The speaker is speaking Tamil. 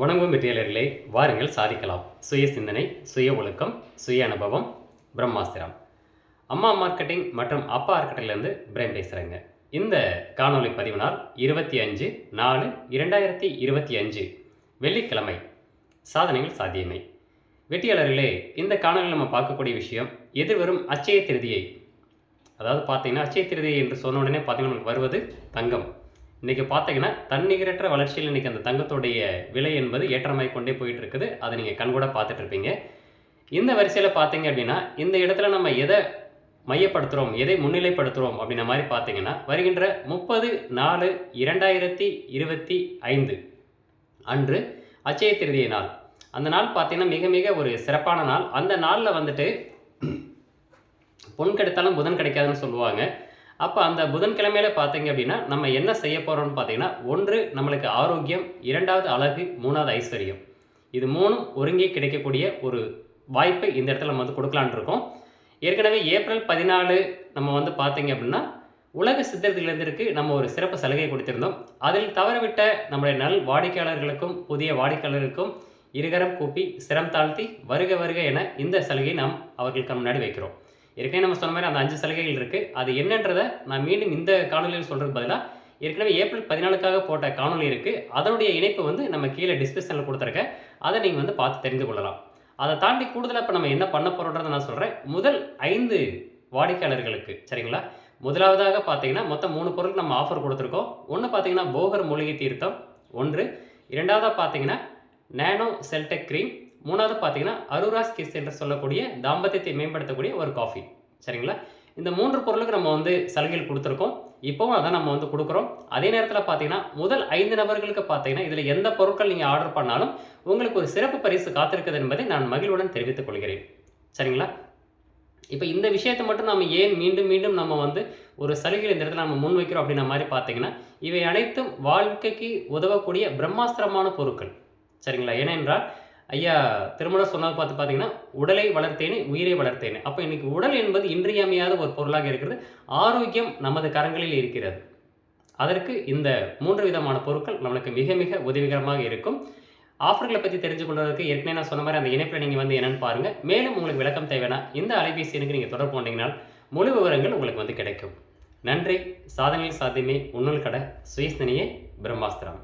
வணங்கும் வெற்றியாளர்களே வாருங்கள் சாதிக்கலாம். சுய சிந்தனை சுய ஒழுக்கம் சுய அனுபவம் பிரம்மாஸ்திரம். அம்மா மார்க்கெட்டிங் மற்றும் அப்பா மார்க்கெட்டிலேருந்து பிரேம் பேசுகிறேங்க இந்த காணொளி பதிவு நாள் இருபத்தி அஞ்சு நாலு இரண்டாயிரத்தி இருபத்தி அஞ்சு வெள்ளிக்கிழமை சாதனைகள் சாத்தியமை. வெற்றியாளர்களே இந்த காணொலியில் நம்ம பார்க்கக்கூடிய விஷயம் எதிர்வரும் அச்சய திருதியை. அதாவது பார்த்தீங்கன்னா அச்சய திருதியை என்று சொன்ன உடனே பார்த்தீங்கன்னா நமக்கு வருவது தங்கம். இன்றைக்கி பார்த்தீங்கன்னா தன்னிகரற்ற வளர்ச்சியில் இன்றைக்கி அந்த தங்கத்துடைய விலை என்பது ஏற்றமாய் கொண்டே போயிட்டு இருக்குது அதை நீங்கள் கண்கூட பார்த்துட்ருப்பீங்க இந்த வரிசையில் பார்த்தீங்க அப்படின்னா இந்த இடத்துல நம்ம எதை மையப்படுத்துகிறோம் எதை முன்னிலைப்படுத்துகிறோம் அப்படின்ற மாதிரி பார்த்தீங்கன்னா வருகின்ற முப்பது நாலு இரண்டாயிரத்தி இருபத்தி ஐந்து அன்று அச்சய திருதிய நாள். அந்த நாள் பார்த்தீங்கன்னா மிக மிக ஒரு சிறப்பான நாள். அந்த நாளில் வந்துட்டு பொன் கிடைத்தாலும் புதன் கிடைக்காதுன்னு சொல்லுவாங்க. அப்போ அந்த புதன்கிழமையில பார்த்தீங்க அப்படின்னா நம்ம என்ன செய்ய போகிறோம்னு பார்த்தீங்கன்னா ஒன்று நம்மளுக்கு ஆரோக்கியம் இரண்டாவது அழகு மூணாவது ஐஸ்வர்யம். இது மூணும் ஒருங்கே கிடைக்கக்கூடிய ஒரு வாய்ப்பை இந்த இடத்துல நம்ம வந்து கொடுக்கலான் இருக்கோம். ஏற்கனவே ஏப்ரல் பதினாலு நம்ம வந்து பார்த்தீங்க அப்படின்னா உலக சித்தர்களிலிருந்திருக்கு நம்ம ஒரு சிறப்பு சலுகை கொடுத்திருந்தோம். அதில் தவறவிட்ட நம்முடைய நல் வாடிக்கையாளர்களுக்கும் புதிய வாடிக்கையாளர்களுக்கும் இருகரம் கூப்பி சிரம் தாழ்த்தி வருக வருக என இந்த சலுகையை நாம் அவர்களுக்கு முன்னாடி வைக்கிறோம். ஏற்கனவே நம்ம சொன்ன மாதிரி அந்த அஞ்சு சலுகைகள் இருக்குது அது என்னன்றதை நான் மீண்டும் இந்த காணொலியில் சொல்கிறதுக்கு பதிலாக ஏற்கனவே ஏப்ரல் பதினாலுக்காக போட்ட காணொலி இருக்குது அதனுடைய இணைப்பு வந்து நம்ம கீழே டிஸ்கிரிப்ஷனில் கொடுத்துருக்கேன். அதை நீங்கள் வந்து பார்த்து தெரிந்து கொள்ளலாம். அதை தாண்டி கூடுதலாக இப்போ நம்ம என்ன பண்ண போகிறோன்றதை நான் சொல்கிறேன் முதல் ஐந்து வாடிக்கையாளர்களுக்கு சரிங்களா? முதலாவதாக பார்த்தீங்கன்னா மொத்தம் மூணு பொருள் நம்ம ஆஃபர் கொடுத்துருக்கோம். ஒன்று பார்த்தீங்கன்னா போகர் மூலிகை தீர்த்தம். ஒன்று இரண்டாவதாக பார்த்தீங்கன்னா நேனோ செல்டெக் க்ரீம் மூணாவது பார்த்தீங்கன்னா அருராஸ் கிஸ் என்று சொல்லக்கூடிய தாம்பத்தியத்தை மேம்படுத்தக்கூடிய ஒரு காஃபி சரிங்களா? இந்த மூன்று பொருளுக்கு நம்ம வந்து சலுகைகள் கொடுத்துருக்கோம். இப்போவும் அதான் நம்ம வந்து கொடுக்குறோம். அதே நேரத்தில் பார்த்தீங்கன்னா முதல் ஐந்து நபர்களுக்கு பார்த்தீங்கன்னா இதில் எந்த பொருட்கள் நீங்கள் ஆர்டர் பண்ணாலும் உங்களுக்கு ஒரு சிறப்பு பரிசு காத்திருக்குது என்பதை நான் மகிழ்வுடன் தெரிவித்துக் கொள்கிறேன். சரிங்களா? இப்போ இந்த விஷயத்தை மட்டும் நம்ம ஏன் மீண்டும் மீண்டும் நம்ம வந்து ஒரு சலுகைகள் இந்த இடத்துல நம்ம முன்வைக்கிறோம் அப்படின்ற மாதிரி பார்த்தீங்கன்னா இவை அனைத்தும் வாழ்க்கைக்கு உதவக்கூடிய பிரம்மாஸ்திரமான பொருட்கள். சரிங்களா? ஏனென்றால் ஐயா திருமணம் சொன்னது பார்த்து பார்த்தீங்கன்னா உடலை வளர்த்தேனே உயிரை வளர்த்தேனே. அப்போ இன்னைக்கு உடல் என்பது இன்றியமையாத ஒரு பொருளாக இருக்கிறது. ஆரோக்கியம் நமது கரங்களில் இருக்கிறது. அதற்கு இந்த மூன்று விதமான பொருட்கள் நம்மளுக்கு மிக மிக உதவிகரமாக இருக்கும். ஆஃபர்களை பற்றி தெரிஞ்சு கொள்வதற்கு ஏற்கனவே நான் சொன்ன மாதிரி அந்த இணைப்பில் நீங்கள் வந்து என்னென்னு பாருங்கள் மேலும் உங்களுக்கு விளக்கம் தேவைன்னா இந்த அலைபேசி எனக்கு நீங்கள் தொடர்பு கொண்டீங்கனால் முழு விவரங்கள் உங்களுக்கு வந்து கிடைக்கும். நன்றி. சாதனையில் சாத்தியமே. உன்னல் கடை. சுயஸ்தனியே பிரம்மாஸ்திரம்.